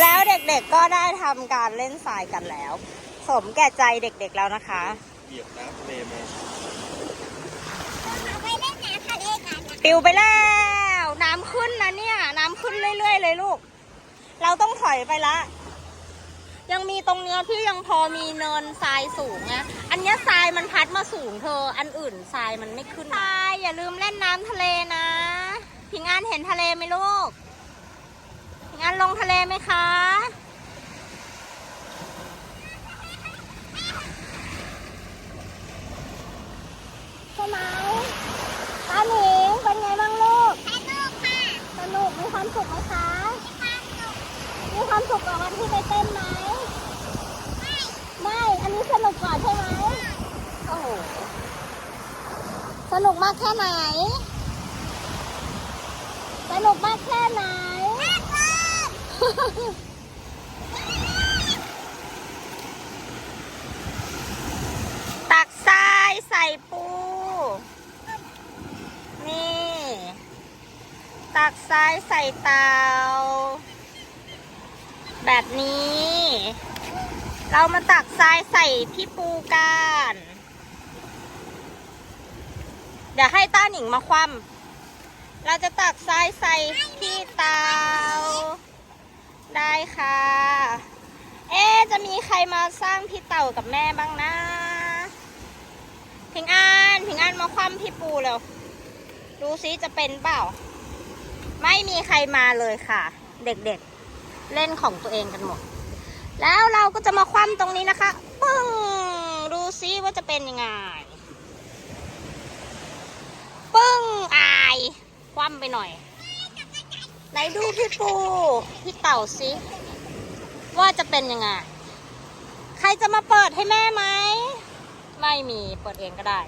แล้วเด็กๆก็ได้ทำการเล่นทรายกันแล้ว สมแก่ใจเด็กๆแล้วนะคะ เหยียบน้ำทะเลมาเอาไปเล่นน้ำทะเลกันนะปิวไปแล้ว น้ำขึ้นนะเนี่ย น้ำขึ้นเรื่อยๆเลยลูก เราต้องถอยไปละ ยังมีตรงเนี้ยที่ยังพอมีเนินทรายสูงนะอันเนี้ยทรายมันพัดมาสูงเธอ อันอื่นทรายมันไม่ขึ้นทรายอย่าลืมเล่นน้ำทะเลนะพิงอันเห็นทะเลไหมลูกพิ งอันลงทะเลไหมคะใช่ไหมป้าหนิงเป็นไงบ้างลูก สนุกค่ะ สนุก มีความสุขไหมคะ มีความสุข มีความสุขกับวันที่ไปเต้นไหม ไม่ อันนี้สนุกกว่าใช่ไหมโอ้โหสนุกมากแค่ไหน สนุกมากแค่ไหน ตักทรายใส่ปู นี่ ตักทรายใส่เตา แบบนี้ เรามาตักทรายใส่ที่ปูกัน เดี๋ยวให้ต้าหนิงมาคว่ำเราจะตักทรายใส่ที่เตา ได้ค่ะ เอ๊ะจะมี ใครมาสร้างพี่เต่ากับแม่บ้างนะพิงอันพิงอันมาคว่ำพี่ปูเร็วดูซิจะเป็นเปล่า ไม่มีใครมาเลยค่ะ เด็กๆเล่นของตัวเองกันหมด แล้วเราก็จะมาคว่ำตรงนี้นะคะปึ้งดูซิว่าจะเป็นยังไงปึ้งอาย คว่ำไปหน่อย ไหนดูพี่ปู พี่เต่าซิว่าจะเป็นยังไง ใครจะมาเปิดให้แม่ไหม ไม่มีเปิดเองก็ได้